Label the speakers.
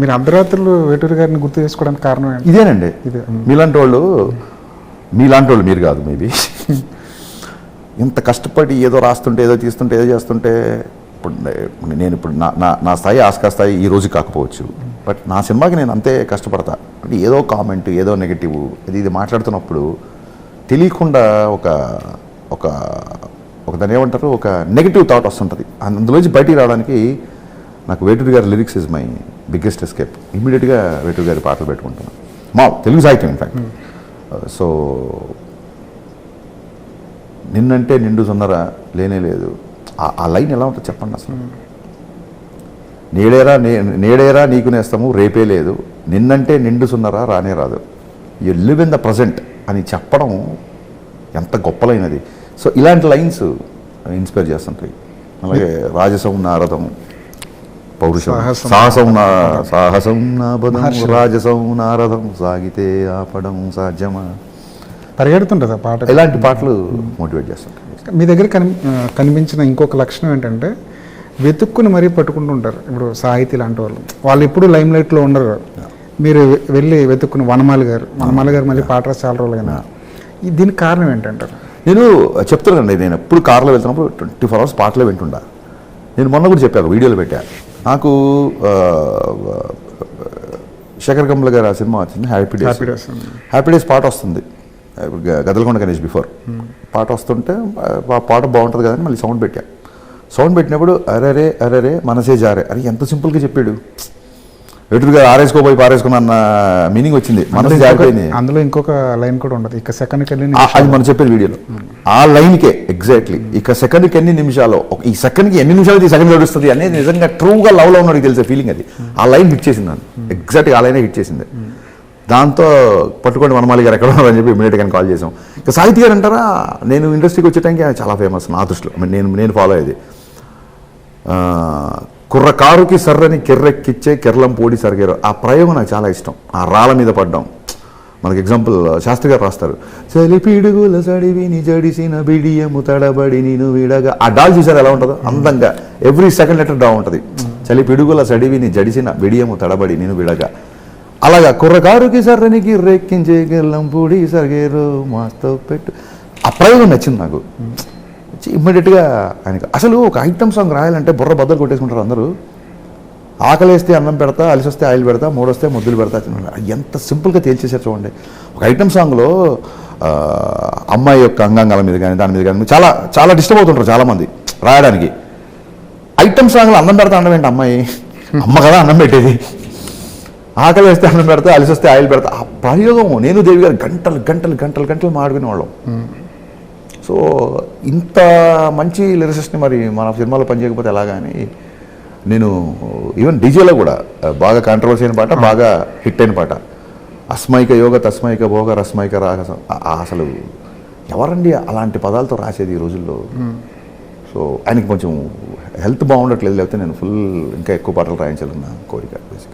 Speaker 1: మీరు అర్ధరాత్రులు వేటూరు గారిని గుర్తు చేసుకోవడానికి కారణం ఏంటి?
Speaker 2: ఇదేనండి.
Speaker 1: ఇదే.
Speaker 2: మీలాంటి వాళ్ళు మీలాంటి వాళ్ళు మీరు కాదు మేబీ. ఇంత కష్టపడి ఏదో రాస్తుంటే ఏదో తీస్తుంటే ఏదో చేస్తుంటే ఇప్పుడు నేను ఇప్పుడు నా నా నా స్థాయి ఆస్కా స్థాయి ఈ రోజు కాకపోవచ్చు. బట్ నా సినిమాకి నేను అంతే కష్టపడతా. అంటే ఏదో కామెంట్ ఏదో నెగిటివ్ ఇది ఇది మాట్లాడుతున్నప్పుడు తెలియకుండా ఒక ఒక ఒక దాని ఏమంటారు? ఒక నెగిటివ్ థాట్ వస్తుంటుంది. అందులోంచి బయటికి రావడానికి నాకు Veturi garu lyrics is my biggest escape ఇమీడియట్గా వేటూరి గారి పాటలు పెట్టుకుంటాను మా తెలుగు సాహిత్యం ఇన్ఫాక్ట్ సో నిన్నంటే నిండు సున్నరా లేనే లేదు. ఆ- ఆ లైన్ ఎలా ఉంటుంది చెప్పండి అసలు. నేడేరా నే నేడేరా నీకు నేస్తాము రేపే లేదు. నిన్నంటే నిండు సున్నరా రానే రాదు. You live in the present అని చెప్పడం ఎంత గొప్పలైనది. సో ఇలాంటి లైన్స్ ఇన్స్పైర్ చేస్తుంటాయి. అలాగే రాజసం నారదం పౌరుషం
Speaker 1: సాహసం.
Speaker 2: సాహసం నా సాహసం నాబదం రాజసం నారదం సాగితే ఆపడం సాధ్యమా
Speaker 1: పరిగెడుతుంటుంది ఆ పాట
Speaker 2: ఇలాంటి పాటలు మోటివేట్ చేస్తుంటాయి
Speaker 1: మీ దగ్గర కని కనిపించిన ఇంకొక లక్షణం ఏంటంటే వెతుక్కుని మరీ పట్టుకుంటుంటారు ఇప్పుడు సాహితీ లాంటి వాళ్ళు. వాళ్ళు ఎప్పుడు లైమ్ లైట్లో ఉండరు. మీరు వెళ్ళి వెతుక్కుని వనమాలి గారు వనమాలి గారు మళ్ళీ పాట రాసి చాలా రోజులు అయినా. ఈ- దీనికి కారణం ఏంటంటారు?
Speaker 2: నేను చెప్తున్నానండి నేను ఎప్పుడు కార్లో వెళ్తున్నప్పుడు ట్వంటీ ఫోర్ అవర్స్ పాటలే వింటుండా. నేను మొన్న కూడా చెప్పాను వీడియోలో పెట్టా. నాకు శేఖర్ కమల గారు ఆ సినిమా వచ్చింది హ్యాపీ డేస్
Speaker 1: హ్యాపీ డేస్
Speaker 2: పాట వస్తుంది. గదలకొండ గణేష్ బిఫోర్. పాట వస్తుంటే ఆ పాట బాగుంటుంది కదని మళ్ళీ సౌండ్ పెట్టా. సౌండ్ పెట్టినప్పుడు అరరే అరరే మనసే జారే. అని ఎంత సింపుల్గా చెప్పాడు. ఎటుగా ఆరేసుకోపోయి పారేసుకున్నా మీనింగ్ వచ్చింది. మనసే జారిపోయింది.
Speaker 1: అందులో ఇంకొక లైన్ కూడా ఉండదు ఇక సెకండ్కి వెళ్ళి
Speaker 2: ఆ- అది మనం చెప్పిన వీడియోలో. ఆ లైన్కే ఎగ్జాక్ట్లీ ఇక సెకండ్కి ఎన్ని నిమిషాలు ఈ సెకండ్కి ఎన్ని నిమిషాలు ఈ సెకండ్ నడుస్తుంది అనేది నిజంగా ట్రూగా లవ్లో ఉన్నాడు తెలిసే ఫీలింగ్ అది. ఆ లైన్ హిట్ చేసింది నన్ను. ఎగ్జాక్ట్గా ఆ లైనే హిట్ చేసింది. దాంతో పట్టుకోండి వనమాలి గారు ఎక్కడ ఉన్నారని చెప్పి ఇమీడియట్గా కాల్ చేసాం ఇక సాహితీ గారు అంటారా నేను ఇండస్ట్రీకి వచ్చేటానికి ఆయన చాలా ఫేమస్ నా దృష్టిలో. నేను నేను ఫాలో అయ్యేది. కుర్ర కారుకి సర్రని కిర్రెక్కిచ్చే కిర్లం పోడి సరిగారు. ఆ ప్రయోగం నాకు చాలా ఇష్టం. ఆ రాళ్ళ మీద పడ్డం. మనకి ఎగ్జాంపుల్ శాస్త్రి గారు రాస్తారు. చలి పిడుగుల సడివి జడిసిన బిడియము తడబడి నేను విడగా ఆ డాల్ చూసారు ఎలా ఉంటుందో? అందంగా. ఎవ్రీ సెకండ్ లెటర్ డా ఉంటుంది. చలి పిడుగుల సడివిని జడిసిన బిడియము తడబడి నేను విడగా. అలాగా కుర్రకారుకి సర్రనికి రెక్కించే కిర్లం పొడి సరిగేరు మాతో పెట్టు. ఆ ప్రయోగం నచ్చింది నాకు. ఇమ్మీడియట్గా ఆయనకు. అసలు ఒక ఐటమ్ సాంగ్ రాయాలంటే బుర్ర బద్దలు కొట్టేసుకుంటారు అందరూ. ఆకలేస్తే అన్నం పెడతా అలిసొస్తే ఆయిల్ పెడతా మూడొస్తే ముద్దులు పెడతా తినండి ఎంత సింపుల్గా తేల్చేసారు చూడండి. ఒక ఐటమ్ సాంగ్లో అమ్మాయి యొక్క అంగాంగాల మీద కానీ దాని మీద కానీ చాలా చాలా డిస్టర్బ్ అవుతుంటారు చాలామంది రాయడానికి. ఐటమ్ సాంగ్లో అన్నం పెడతా అన్నం ఏంటి అమ్మాయి? అమ్మ కదా అన్నం పెట్టేది. ఆకలి వేస్తే అన్నం పెడతా అలిసొస్తే ఆయిల్ పెడతా. ఆ ప్రయోగం నేను దేవి గారు గంటలు గంటలు గంటలు గంటలు మాడుకునే వాళ్ళం. సో ఇంత మంచి లిరిసిస్ట్ని మరి మన సినిమాలో పనిచేయకపోతే ఎలాగా అని నేను ఈవెన్ డీజేలో కూడా బాగా కాంట్రవర్సీ అయిన పాట బాగా హిట్ అయిన పాట. అస్మైక యోగ తస్మైక భోగ రస్మైక రాగ అసలు ఎవరండి అలాంటి పదాలతో రాసేది ఈ రోజుల్లో? సో ఆయనకి కొంచెం హెల్త్ బాగుండట్లేదు లేకపోతే నేను ఫుల్ ఇంకా ఎక్కువ పాటలు రాయించాలన్న కోరిక బేసిక్